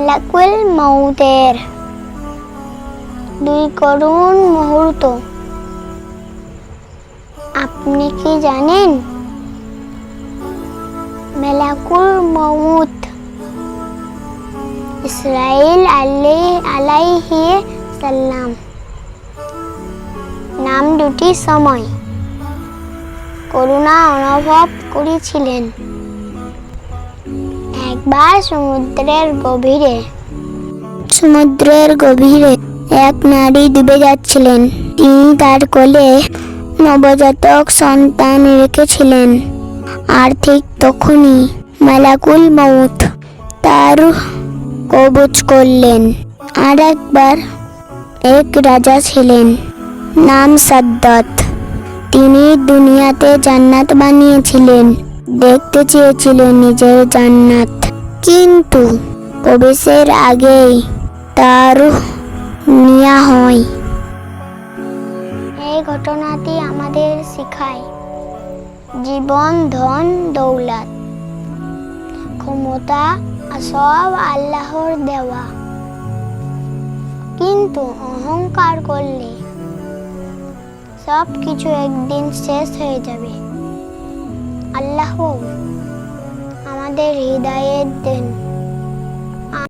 মালাকুল মৌতের দুই করুণ মুহূর্ত। আপনি কি জানেন? মেলাকুল মৌত ইসরাইল আলাই আলাইহি সাল্লাম। নাম দুটি সময়। করুণা অনুভব করেছিলেন। একবার সমুদ্রের গভীরে। সমুদ্রের গভীরে এক নারী ডুবে যাচ্ছিলেন। তিনি তার কোলে নবজাতক সন্তান রেখেছিলেন। আর ঠিক তখনই মালাকুল মৌত তার কবচ করলেন। আর একবার এক রাজা ছিলেন, নাম সাদ্দাত। তিনি দুনিয়াতে জান্নাত বানিয়েছিলেন, দেখতে চেয়েছিলেন নিজের জান্নাত। কিন্তু প্রবেশের আগেই তার নেওয়া হয়। এই ঘটনাটি আমাদের শেখায়। জীবন, ধন, দৌলত। ক্ষমতা, সব আল্লাহর দেওয়া। কিন্তু অহংকার করলে সব কিছু একদিন শেষ হয়ে যাবে। আল্লাহ আমাদের হৃদায়ত দেন।